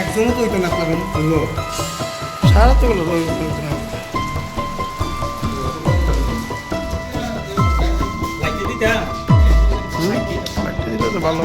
একজনও তো হইতো না আপনার হলো সারা তো হলো দিলে তো ভালো।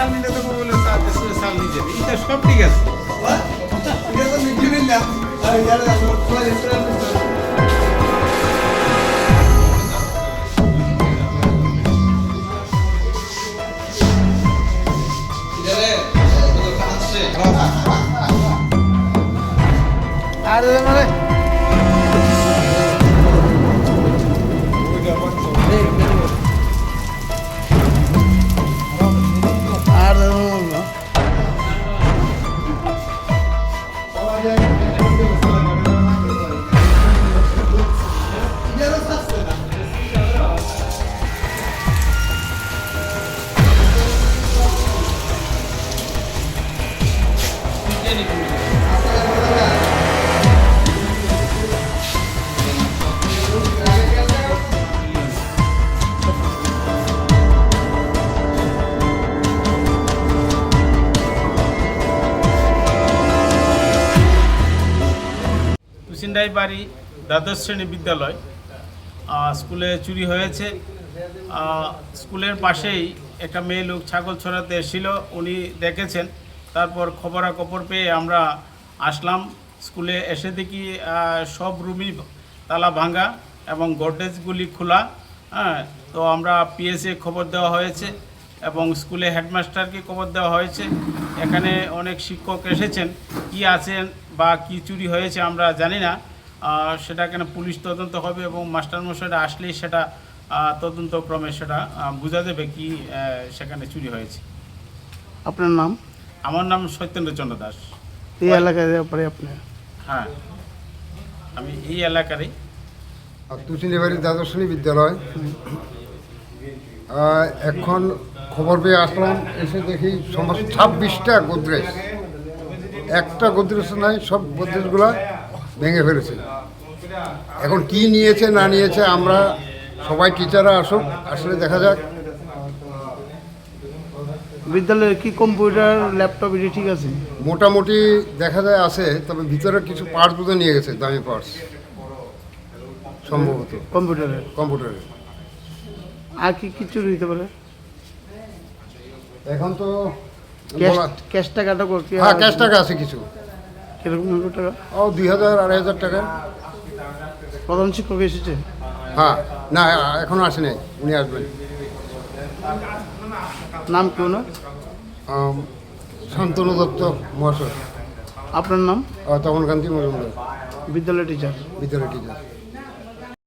সাল নিলে তো বলে সাল নিয়ে যাবে। এটা সব ঠিক আছে। আর মানে Yeah. বাড়ি দ্বাদশ শ্রেণি বিদ্যালয় স্কুলে চুরি হয়েছে। স্কুলের পাশেই একটা মেয়ে লোক ছাগল ছড়াতে এসেছিল, উনি দেখেছেন। তারপর খবরাখবর পেয়ে আমরা আসলাম। স্কুলে এসে দেখি সব রুমই তালা ভাঙা এবং গডরেজগুলি খোলা হ্যাঁ তো আমরা পিএসএ খবর দেওয়া হয়েছে এবং স্কুলে হেডমাস্টারকে খবর দেওয়া হয়েছে। এখানে অনেক শিক্ষক এসেছেন, কি আছেন বা কি চুরি হয়েছে আমরা জানি না। সেটা কেন পুলিশ তদন্ত হবে এবং মাস্টারমশাইরা আসলেই সেটা তদন্ত ক্রমে সেটা বোঝা দেবে কি সেখানে চুরি হয়েছে। আপনার নাম? আমার নাম সত্যেন্দ্রচন্দ্র দাস। এই এলাকায় পরে আপনি হ্যাঁ। আমি এই এলাকারই। তুচিনিবাড়ি দ্বাদশ শ্রেণি বিদ্যালয়। এখন খবর পেয়ে আসলাম এসে দেখি সমস্ত ছাব্বিশটা গোদরেজ। একটা গোদরেজ নাই সব গোদরেজগুলো ভেঙে ফেলেছে। এখন কি নিয়েছে না নিয়েছে আমরা সবাই টিচাররা আসুক আসলে দেখা যাক। বিদ্যালয়ে কি কম্পিউটার ল্যাপটপ এটি ঠিক আছে? মোটামুটি দেখা যায় আছে তবে ভিতরে কিছু পার্টস বোধহয় নিয়ে গেছে দামি পার্টস সম্ভবত। কম্পিউটারে? কম্পিউটারে। আর কি কি চুরি হতে পারে? এখন তো ক্যাশ টাকাটা কর কি হ্যাঁ ক্যাশ টাকা আছে কিছু। কীরকম কত টাকা? ও দুই হাজার আড়াই হাজার টাকা। প্রধান শিক্ষক এসেছে? হ্যাঁ না এখনও আসে নাই উনি আসবেন। নাম কি না শান্তনু দত্ত মহাশয়। আপনার নাম? তপন কান্তি মজুমদার। বিদ্যালয় টিচার বিদ্যালয় টিচার